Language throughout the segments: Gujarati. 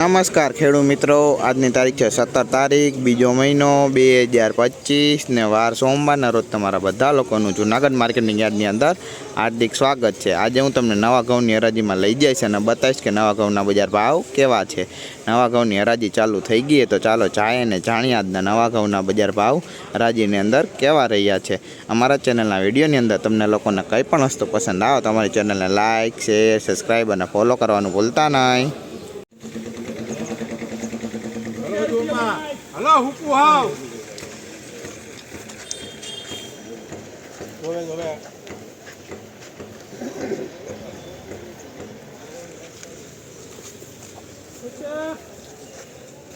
નમસ્કાર ખેડૂત મિત્રો, આજની તારીખ છે સત્તર તારીખ, બીજો મહિનો, બે હજાર પચીસ ને વાર સોમવારના રોજ તમારા બધા લોકોનું જુનાગઢ માર્કેટિંગ યાર્ડની અંદર હાર્દિક સ્વાગત છે. આજે હું તમને નવા ઘઉંની હરાજીમાં લઈ જઈશ અને બતાવીશ કે નવા ઘઉંના બજાર ભાવ કેવા છે. નવા ઘઉંની હરાજી ચાલુ થઈ ગઈ તો ચાલો જાય અને જાણીએ આજના નવા ઘઉંના બજાર ભાવ હરાજીની અંદર કેવા રહ્યા છે. અમારા ચેનલના વિડીયોની અંદર તમને લોકોને કંઈ પણ વસ્તુ પસંદ આવે તો અમારી ચેનલને લાઇક શેર, સબસ્ક્રાઈબ અને ફોલો કરવાનું ભૂલતા નહીં. હલો હુકુ હાવ?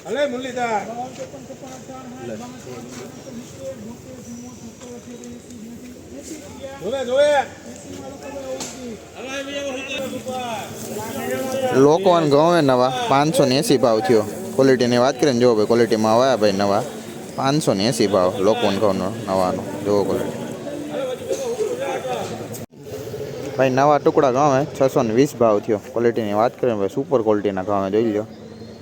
હલે, મુરલીધર. જોવે જોવે. લોકવાન ઘઉં હે નવા, પાંચસો ને એંસી ભાવ થયો. ક્વોલિટીની વાત કરીને જુઓ ભાઈ ક્વોલિટીમાં આવ્યા ભાઈ નવા પાંચસો ને એંસી ભાવ લોકવાન ઘઉંનો નવાનો જુઓ ક્વોલિટી ભાઈ નવા ટુકડા ઘઉં હે છસો ને વીસ ભાવ થયો ક્વોલિટીની વાત કરીએ ભાઈ સુપર ક્વોલિટીના ઘઉં હે જોઈ લો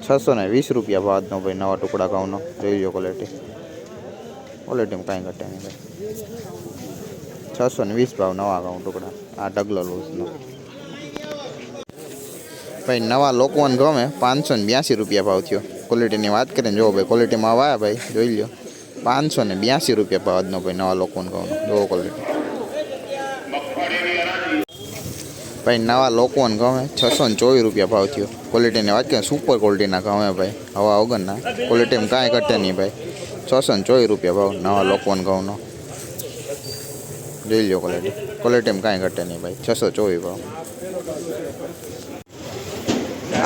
છસો ને વીસ રૂપિયા ભાવનો ભાઈ નવા ટુકડા ઘઉંનો જોઈ લો ક્વોલિટી ક્વોલિટીમાં કાંઈ ઘટે નહીં ભાઈ છસો ને વીસ ભાવ નવા ઘઉં ટુકડા આ ડગલો લૂઝનો ભાઈ નવા લોકવન ગમે પાંચસો ને બ્યાસી રૂપિયા ભાવ થયો ક્વોલિટીની વાત કરીને જુઓ ભાઈ ક્વોલિટીમાં આવ્યા ભાઈ જોઈ લો પાંચસો ને બ્યાસી રૂપિયા ભાવ આજનો ભાઈ નવા લોકવન ઘઉંનો જુઓ ક્વોલિટી ભાઈ નવા લોકવન ગમે છસો ને ચોવીસ રૂપિયા ભાવ થયો ક્વોલિટીની વાત કરીએ સુપર ક્વોલિટીના ગમે ભાઈ હવા વગરના ક્વોલિટીમાં કાંઈ ઘટે નહીં ભાઈ છસો ને ચોવીસ રૂપિયા ભાવ નવા લોકવન ઘઉંનો જોઈ લો ક્વોલિટી ક્વોલિટીમાં કાંઈ ઘટે નહીં ભાઈ છસો ચોવીસ ભાવ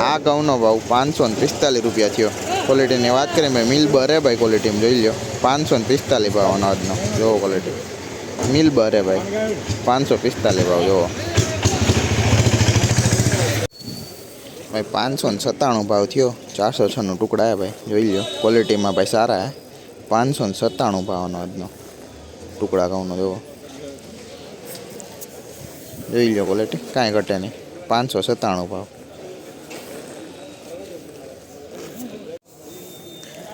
આ ઘઉંનો ભાવ પાંચસો ને પિસ્તાલીસ રૂપિયા થયો. ક્વોલિટીની વાત કરીએ ભાઈ મિલ બરે ભાઈ ક્વોલિટીમાં જોઈ લો પાંચસો ને પિસ્તાલીસ ભાવ અનાજનો જોવો ક્વોલિટી મિલ બરે ભાઈ. પાંચસો પિસ્તાલીસ ભાવ, જોવો. ભાઈ, પાંચસો ને સત્તાણું ભાવ થયો. ચારસો છનું ટુકડા હે ભાઈ. જોઈ લો ક્વોલિટીમાં ભાઈ સારા હે પાંચસો ને સત્તાણું ભાવ અનાજનો ટુકડા ઘઉંનો, જોવો. જોઈ લો ક્વોલિટી કાંઈ ઘટે નહીં. પાંચસો સત્તાણું ભાવ.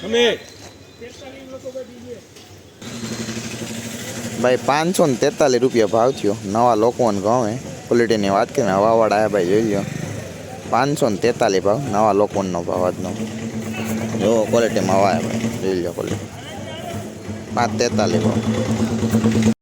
તમે ભાઈ પાંચસો ને તેતાલીસ રૂપિયા ભાવ થયો નવા લોકોને ઘઉં હે ક્વોલિટીની વાત કરીને હવાવાળા હે ભાઈ જોઈ લો પાંચસો ને તેતાલીસ ભાવ નવા લોકોનો ભાવ આજનો જો ક્વોલિટીમાં આવે જોઈ લો ક્વોલિટી પાંચ તેતાલીસ